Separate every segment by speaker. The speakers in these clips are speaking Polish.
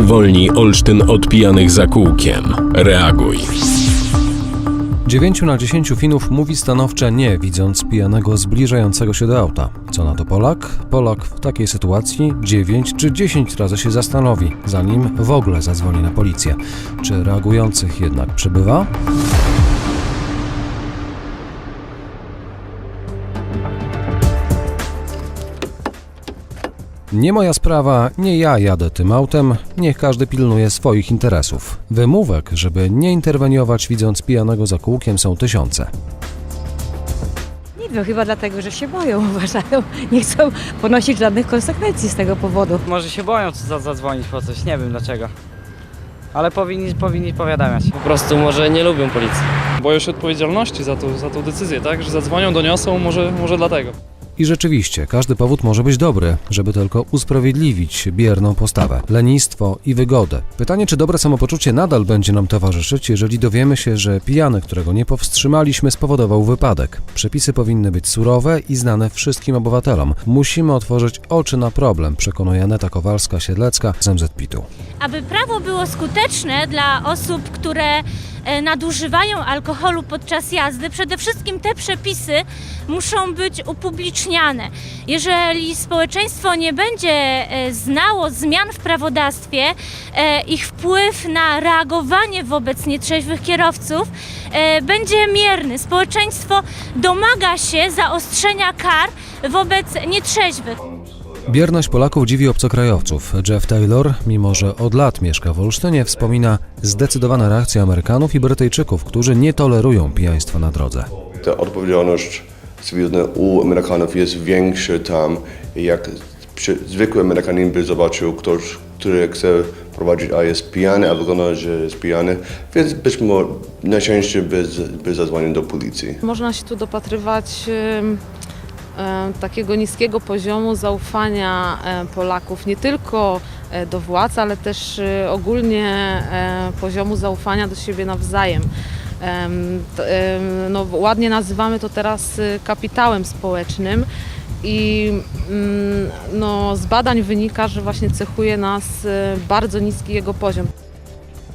Speaker 1: Uwolnij Olsztyn od pijanych za kółkiem. Reaguj.
Speaker 2: 9 na 10 Finów mówi stanowcze nie, widząc pijanego zbliżającego się do auta. Co na to Polak? Polak w takiej sytuacji 9 czy 10 razy się zastanowi, zanim w ogóle zadzwoni na policję. Czy reagujących jednak przybywa? Nie moja sprawa, nie ja jadę tym autem, niech każdy pilnuje swoich interesów. Wymówek, żeby nie interweniować widząc pijanego za kółkiem są tysiące.
Speaker 3: Nie wiem, chyba dlatego, że się boją, uważają, nie chcą ponosić żadnych konsekwencji z tego powodu.
Speaker 4: Może się boją za- zadzwonić po coś, nie wiem dlaczego. Ale powinni, powinni powiadamiać.
Speaker 5: Po prostu może nie lubią policji.
Speaker 6: boją się odpowiedzialności za, to, za tą decyzję, tak? Że zadzwonią, doniosą, może, może dlatego.
Speaker 2: I rzeczywiście, każdy powód może być dobry, żeby tylko usprawiedliwić bierną postawę, lenistwo i wygodę. Pytanie, czy dobre samopoczucie nadal będzie nam towarzyszyć, jeżeli dowiemy się, że pijany, którego nie powstrzymaliśmy, spowodował wypadek. Przepisy powinny być surowe i znane wszystkim obywatelom. Musimy otworzyć oczy na problem, przekonuje Aneta Kowalska-Siedlecka z MZPIT-u.
Speaker 7: aby prawo było skuteczne dla osób, które nadużywają alkoholu podczas jazdy, przede wszystkim te przepisy muszą być upubliczniane. Jeżeli społeczeństwo nie będzie e, znało zmian w prawodawstwie, e, ich wpływ na reagowanie wobec nietrzeźwych kierowców e, będzie mierny. Społeczeństwo domaga się zaostrzenia kar wobec nietrzeźwych.
Speaker 2: Bierność Polaków dziwi obcokrajowców. Jeff Taylor, mimo że od lat mieszka w Olsztynie, wspomina zdecydowane reakcje Amerykanów i Brytyjczyków, którzy nie tolerują pijaństwa na drodze.
Speaker 8: ta odpowiedzialność cywilna u Amerykanów jest większa tam, jak zwykły Amerykanin by zobaczył ktoś, który chce prowadzić, a jest pijany, a wygląda, że jest pijany, więc być może najczęściej by, by zadzwonił do policji.
Speaker 9: Można się tu dopatrywać em, takiego niskiego poziomu zaufania e, Polaków nie tylko e, do władz, ale też e, ogólnie e, poziomu zaufania do siebie nawzajem. No, ładnie nazywamy to teraz e, kapitałem społecznym i mm, no, z badań wynika, że właśnie cechuje nas e, bardzo niski jego poziom.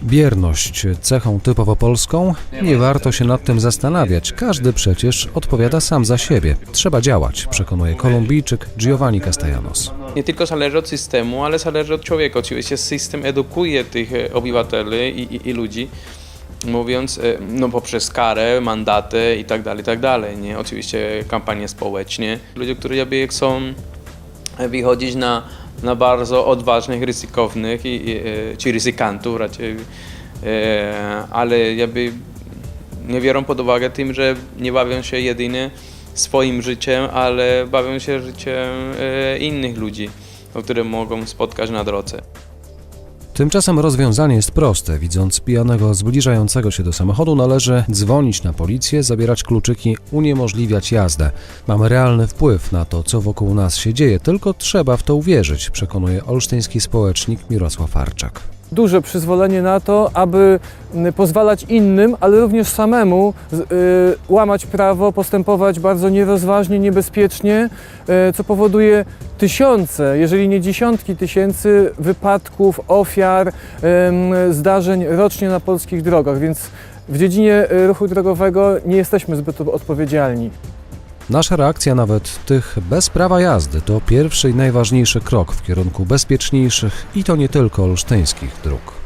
Speaker 2: Bierność cechą typowo polską? Nie warto się nad tym zastanawiać. Każdy przecież odpowiada sam za siebie. Trzeba działać, przekonuje Kolumbijczyk Giovanni Castellanos.
Speaker 10: nie tylko zależy od systemu, ale zależy od człowieka. Oczywiście system edukuje tych e, obywateli i, i, i ludzi, mówiąc, e, no poprzez karę, mandaty i tak dalej, i tak dalej, nie? Oczywiście kampanie społeczne. Ludzie, którzy jakby chcą wychodzić na, na bardzo odważnych, ryzykownych, i, i, e, czy ryzykantów raczej, e, ale jakby nie biorą pod uwagę tym, że nie bawią się jedynie swoim życiem, ale bawią się życiem e, innych ludzi, które mogą spotkać na drodze.
Speaker 2: Tymczasem rozwiązanie jest proste. Widząc pijanego zbliżającego się do samochodu, należy dzwonić na policję, zabierać kluczyki, uniemożliwiać jazdę. Mamy realny wpływ na to, co wokół nas się dzieje, tylko trzeba w to uwierzyć, przekonuje olsztyński społecznik Mirosław Arczak.
Speaker 11: Duże przyzwolenie na to, aby pozwalać innym, ale również samemu y, łamać prawo, postępować bardzo nierozważnie, niebezpiecznie, y, co powoduje tysiące, jeżeli nie dziesiątki tysięcy wypadków, ofiar, zdarzeń rocznie na polskich drogach, więc w dziedzinie y, ruchu drogowego nie jesteśmy zbyt odpowiedzialni.
Speaker 2: Nasza reakcja nawet tych bez prawa jazdy to pierwszy i najważniejszy krok w kierunku bezpieczniejszych i to nie tylko olsztyńskich dróg.